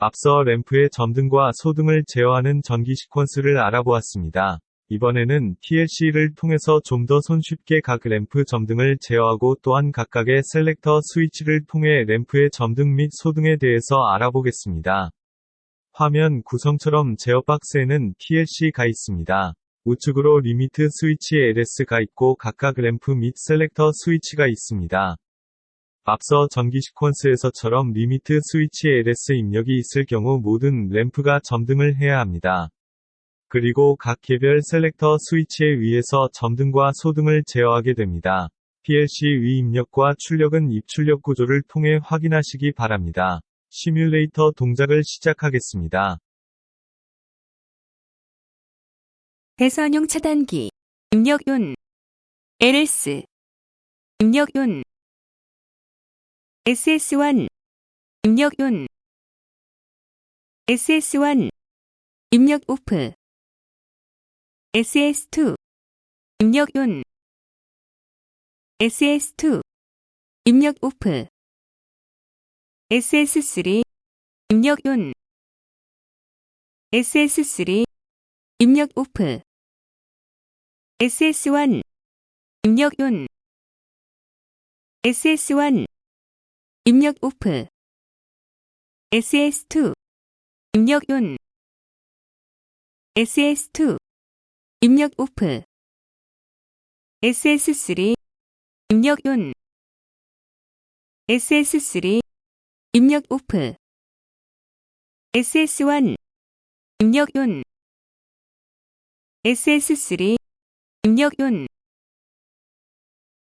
앞서 램프의 점등과 소등을 제어하는 전기 시퀀스를 알아보았습니다. 이번에는 TLC를 통해서 좀 더 손쉽게 각 램프 점등을 제어하고 또한 각각의 셀렉터 스위치를 통해 램프의 점등 및 소등에 대해서 알아보겠습니다. 화면 구성처럼 제어 박스에는 TLC가 있습니다. 우측으로 리미트 스위치 LS가 있고 각각 램프 및 셀렉터 스위치가 있습니다. 앞서 전기 시퀀스에서처럼 리미트 스위치 LS 입력이 있을 경우 모든 램프가 점등을 해야 합니다. 그리고 각 개별 셀렉터 스위치에 의해서 점등과 소등을 제어하게 됩니다. PLC 위 입력과 출력은 입출력 구조를 통해 확인하시기 바랍니다. 시뮬레이터 동작을 시작하겠습니다. 배선용 차단기, 입력윤, LS, 입력윤, SS1, 입력윤, SS1, 입력 오프, SS2, 입력윤, SS2, 입력 오프, SS3, 입력윤, SS3, 입력 오프, SS1 입력윤 SS1 입력 오프. SS2 입력윤 SS2 입력 오프. SS3 입력윤 SS3 입력 오프. SS1 입력윤 SS3 입력윤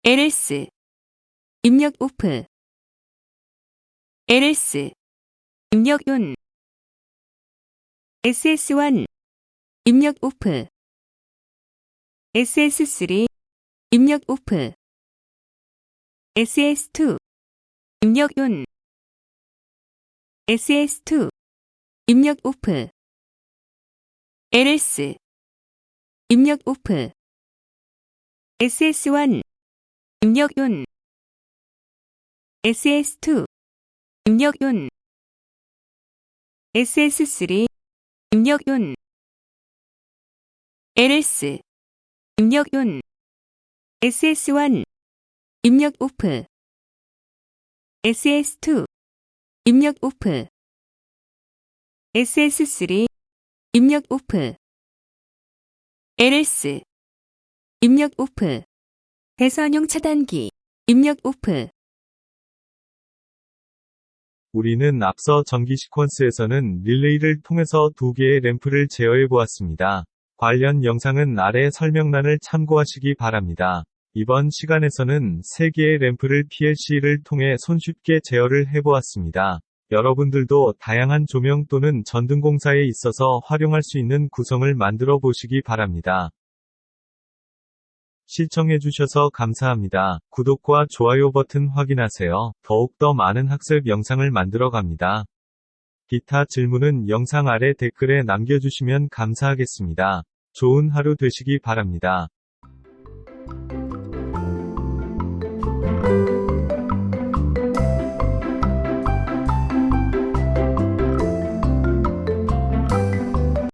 LS 입력 오프 LS 입력윤 SS1 입력 오프 SS3 입력 오프 SS2 입력윤 SS2 입력 오프 LS 입력 오프 SS1 입력윤 SS2 입력윤. SS3 입력윤. LS 입력윤. SS1 입력 오프. SS2 입력 오프. SS3 입력 오프. LS 입력 오프. 배선용 차단기. 입력 오프 우리는 앞서 전기 시퀀스에서는 릴레이를 통해서 두 개의 램프를 제어해 보았습니다. 관련 영상은 아래 설명란을 참고하시기 바랍니다. 이번 시간에서는 세 개의 램프를 PLC를 통해 손쉽게 제어를 해보았습니다. 여러분들도 다양한 조명 또는 전등공사에 있어서 활용할 수 있는 구성을 만들어 보시기 바랍니다. 시청해주셔서 감사합니다. 구독과 좋아요 버튼 확인하세요. 더욱더 많은 학습 영상을 만들어 갑니다. 기타 질문은 영상 아래 댓글에 남겨주시면 감사하겠습니다. 좋은 하루 되시기 바랍니다.